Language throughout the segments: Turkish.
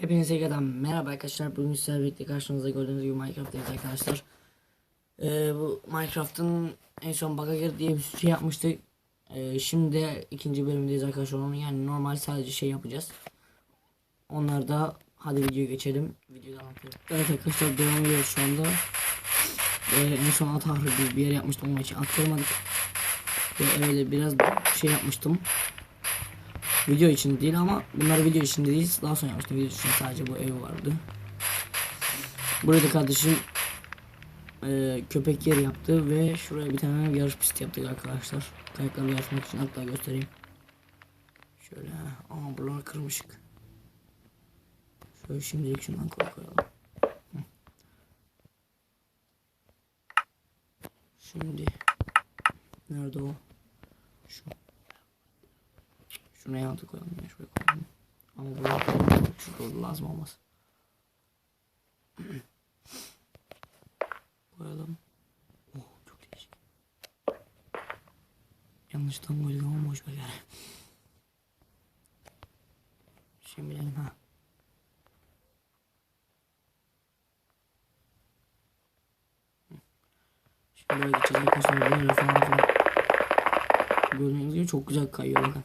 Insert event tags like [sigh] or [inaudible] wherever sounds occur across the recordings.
Hepinize tekrardan merhaba arkadaşlar. Bugün sizlerle birlikte karşınızda gördüğünüz gibi Minecraft'tayız arkadaşlar. Ee, bu Minecraft'ın en son bug'a girdi diye bir şey yapmıştık. Ee, şimdi de ikinci bölümdeyiz arkadaşlar. Onun yani normal sadece şey yapacağız. Onlar da hadi videoya geçelim. Videoda anlatıyorum. Evet arkadaşlar devam ediyoruz şu anda. Ee, en son at bir yer yapmıştım. Onun için at koymadık. Ve öyle biraz şey yapmıştım. Video için değil ama bunlar video için değil. Daha sonra yapmıştım. Video için sadece bu ev vardı. Burada kardeşim e, köpek yer yaptı ve şuraya bir tane yarış pisti yaptık arkadaşlar. Kayıklarla yarışmak için hatta göstereyim. Şöyle ama buralar kırmışık. Şöyle şimdilik şundan koy koyalım. Şimdi nerede o? Şu. Şunu yanına koyalım ya şuraya koyalım. Ama buraya şurada lazım olmaz. [clears throat] koyalım. Oh çok değişik. Yanlıştan koyduk ama boş ver yani. [laughs] Şimdi bilelim ha. Şimdi böyle geçeceğiz arkadaşlar böyle falan filan. Gördüğünüz gibi çok güzel kayıyor bakın.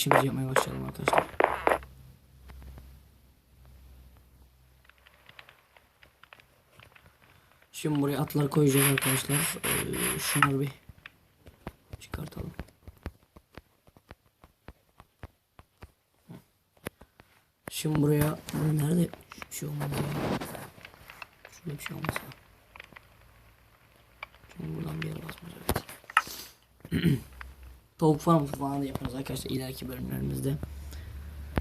İşimizi yapmaya başlayalım arkadaşlar. Şimdi buraya atlar koyacağız arkadaşlar. Ee, şunları bir çıkartalım. Şimdi buraya bu nerede bir şey olmadı ya. Şurada bir şey olmaz ya. Şimdi buradan bir yere basmayacağız. [clears throat] Tavuk farm falan da yaparız arkadaşlar ileriki bölümlerimizde.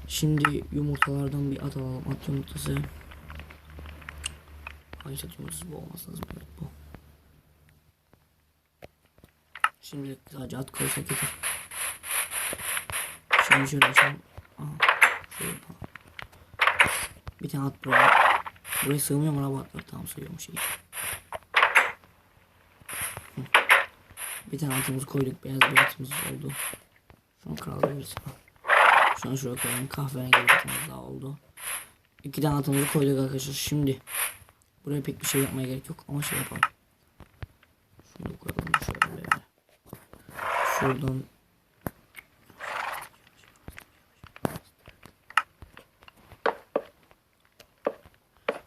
Şimdi yumurtalardan bir at alalım. At yumurtası. Hangi at yumurtası bu olması lazım. Evet bu. Şimdi sadece at koysak yeter. Şimdi şöyle açalım. Aha, şöyle yapalım. Bir tane at buraya. Buraya sığmıyor mu lan bu atlar? Tamam sığıyormuş iyi. Bir tane atımızı koyduk. Beyaz bir atımız oldu. Şunu krallayabiliriz. Şunu şuraya koyalım. Kahverengi bir atımız daha oldu. İki tane atımızı koyduk arkadaşlar. Şimdi buraya pek bir şey yapmaya gerek yok ama şey yapalım. Şunu koyalım şöyle. Şuradan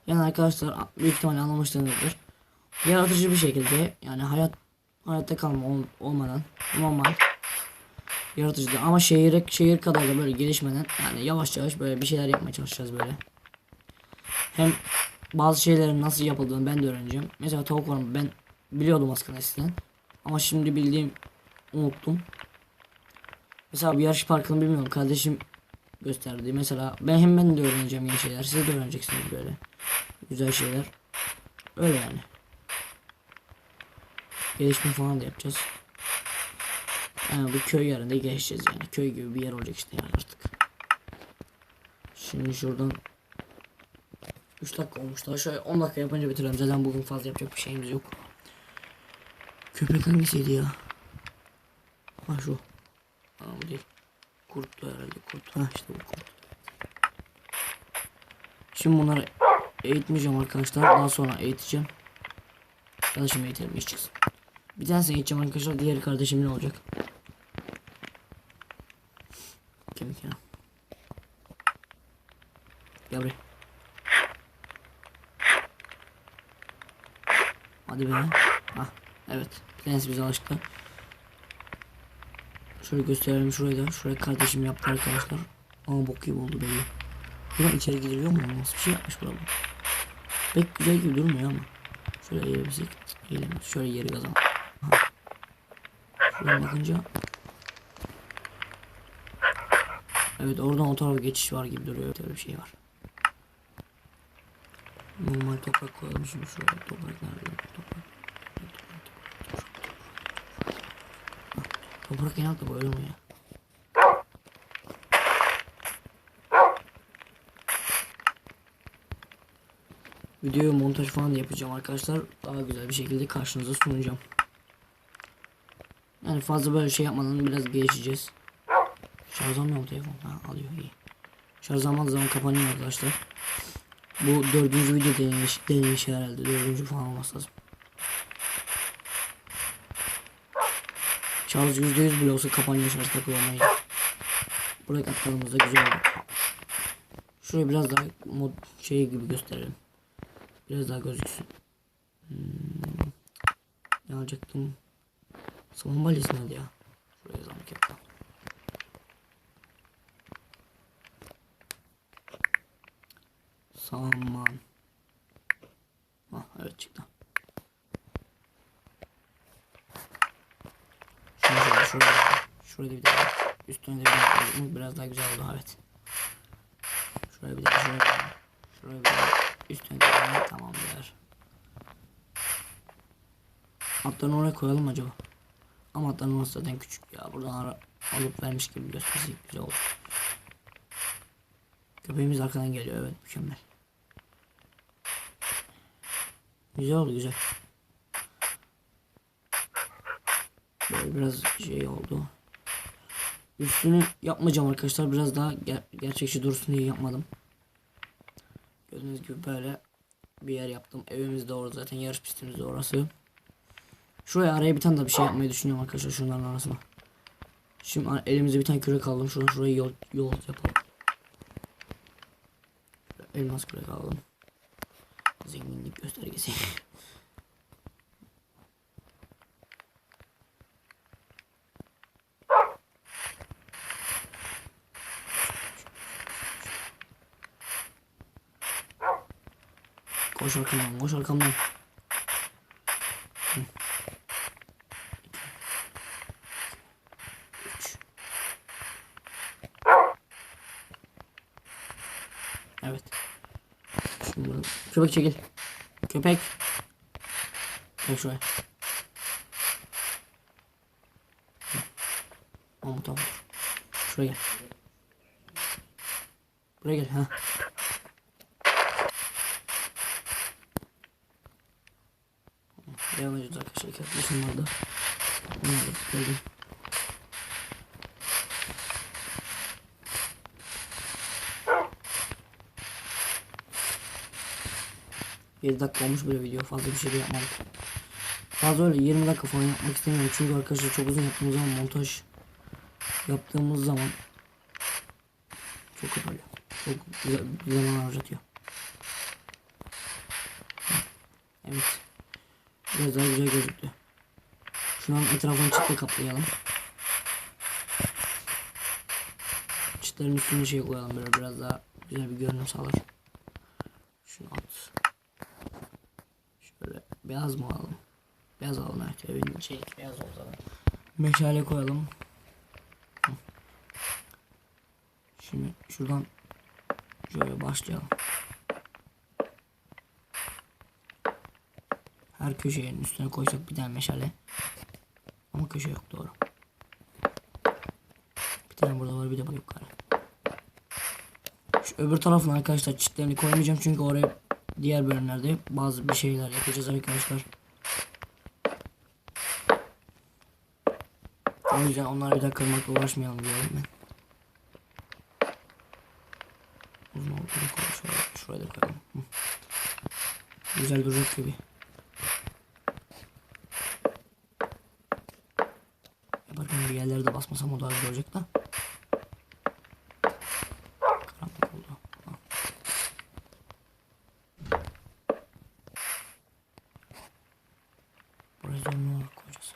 Yani arkadaşlar büyük ihtimalle anlamışsınızdır. Yaratıcı bir şekilde yani hayat hayatta kalma ol, olmadan normal yaratıcı ama şehir şehir kadar da böyle gelişmeden yani yavaş yavaş böyle bir şeyler yapmaya çalışacağız böyle. Hem bazı şeylerin nasıl yapıldığını ben de öğreneceğim. Mesela tavuk var ben biliyordum aslında eskiden. Ama şimdi bildiğim unuttum. Mesela bir yarış parkını bilmiyorum. Kardeşim gösterdi. Mesela ben hem ben de öğreneceğim yeni şeyler. Siz de öğreneceksiniz böyle. Güzel şeyler. Öyle yani. Gelişme falan da yapacağız. Yani bu köy yerinde geçeceğiz yani. Köy gibi bir yer olacak işte yani artık. Şimdi şuradan 3 dakika olmuş daha şöyle 10 dakika yapınca bitiriyorum. Zaten bugün fazla yapacak bir şeyimiz yok. Köpek hangisiydi ya? Ha şu. Ha bu değil. Kurttu herhalde kurt. Ha işte bu kurt. Şimdi bunları eğitmeyeceğim arkadaşlar. Daha sonra eğiteceğim. Şimdi eğitelim iş çıksın. Bir tanesini eğiteceğim arkadaşlar. Diğeri kardeşimin olacak. Kemik ya. Gel buraya. Hadi be. Ah evet. Bir tanesi bize alıştı. Şöyle gösterelim şurayı da. Şuraya kardeşim yaptı arkadaşlar. Ama bok gibi oldu belli. Buradan içeri giriliyor mu? Nasıl bir şey yapmış burada? Pek güzel gibi durmuyor ama. Şöyle eğilebilsek. Eğilemez. Şöyle yeri kazan. Bakınca. Evet oradan o tarafa geçiş var gibi duruyor. Öyle bir şey var. Normal toprak şimdi şuraya. Toprak nerede? Toprak. Toprak genelde böyle mi ya? Videoyu montaj falan yapacağım arkadaşlar. Daha güzel bir şekilde karşınıza sunacağım. Yani fazla böyle şey yapmadan biraz geçeceğiz. Şarj almıyor mu telefon? Ha alıyor iyi. Şarj almadığı zaman kapanıyor arkadaşlar. Bu dördüncü video deneyiş, deneyiş herhalde. Dördüncü falan olması lazım. Şarj yüzde yüz bile olsa kapanıyor şarj takılı olmayınca. Buraya katkılarımız güzel oldu. Şuraya biraz daha mod şey gibi gösterelim. Biraz daha gözüksün. Hmm. Ne alacaktım? Saman balyası nerede ya? Şuraya yazalım hatta. Saman. Ah evet çıktı. Şurada şurada şurada bir daha üstüne de bir daha biraz daha güzel oldu evet. Şuraya bir daha şuraya bir daha şuraya bir daha üstüne de bir daha tamamdır. Atlarını oraya koyalım acaba? Ama orası zaten küçük ya. Buradan alıp vermiş gibi gösterisi güzel olur. Köpeğimiz arkadan geliyor evet mükemmel. Güzel oldu güzel. Böyle biraz şey oldu. Üstünü yapmayacağım arkadaşlar. Biraz daha ger gerçekçi dursun diye yapmadım. Gördüğünüz gibi böyle bir yer yaptım. Evimiz de orada zaten yarış pistimiz de orası. Şuraya araya bir tane daha bir şey yapmayı düşünüyorum arkadaşlar şunların arasına. Şimdi elimizde bir tane kürek aldım. Şuradan şuraya yol, yol yapalım. Elmas kürek alalım. Zenginlik göstergesi. Koş arkamdan, koş arkamdan. Köpek çekil. Köpek. Gel şuraya. Mahmut Mahmut. Şuraya gel. Buraya gel ha. Devam ediyoruz arkadaşlar. Köpek şunlarda. Bunlar da geldi. 7 dakika olmuş böyle video fazla bir şey de yapmadık. Fazla öyle 20 dakika falan yapmak istemiyorum çünkü arkadaşlar çok uzun yaptığımız zaman montaj yaptığımız zaman çok öyle çok zaman harcatıyor. Evet. Biraz daha güzel gözüktü. Şu an etrafını çıtla kaplayalım. Çıtların üstüne şey koyalım böyle biraz daha güzel bir görünüm sağlar. Beyaz mı alalım? Beyaz alalım evin şey beyaz zaten. Meşale koyalım. Şimdi şuradan şöyle başlayalım. Her köşenin üstüne koysak bir tane meşale. Ama köşe yok doğru. Bir tane burada var bir de bu yukarı. Şu öbür tarafına arkadaşlar çitlerini koymayacağım çünkü oraya diğer bölümlerde bazı bir şeyler yapacağız arkadaşlar. O yüzden onları bir daha kırmakla uğraşmayalım diyorum ben. Uzun olduğunu şöyle, şuraya da koyalım. Güzel duracak gibi. Yaparken bir yerlere de basmasam o daha güzel olacak da. Karanlık oldu. Ha. Buraya olarak koyacağız.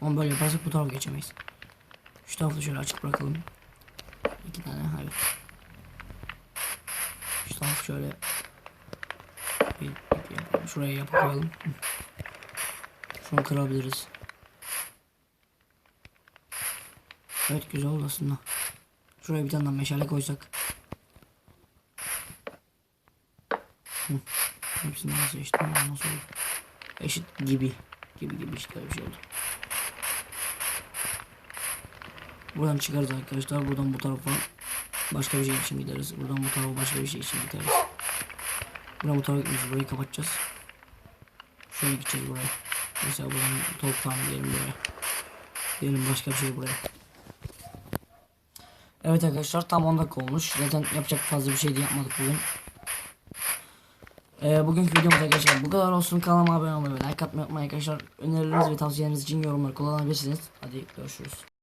Ama böyle yaparsak bu tarafa geçemeyiz. Şu tarafı şöyle açık bırakalım. İki tane evet. Şu tarafı şöyle bir, bir yapalım. Şuraya yapalım. Şunu kırabiliriz. Evet güzel oldu aslında. Şuraya bir tane meşale koysak. Hı. Hepsini nasıl eşit? Nasıl oldu? Eşit gibi. Gibi gibi işte bir şey oldu. Buradan çıkarız arkadaşlar. Buradan bu tarafa başka bir şey için gideriz. Buradan bu tarafa başka bir şey için gideriz. Buradan bu tarafa gideceğiz. Burayı kapatacağız. Şöyle gideceğiz buraya. Mesela buradan farmı diyelim buraya. Diyelim başka bir şey buraya. Evet arkadaşlar tam 10 dakika olmuş. Zaten yapacak fazla bir şey de yapmadık bugün. Ee, bugünkü videomuz arkadaşlar bu kadar olsun. Kanalıma abone olmayı ve like atmayı unutmayın arkadaşlar. Önerileriniz ve tavsiyeleriniz için yorumları kullanabilirsiniz. Hadi görüşürüz.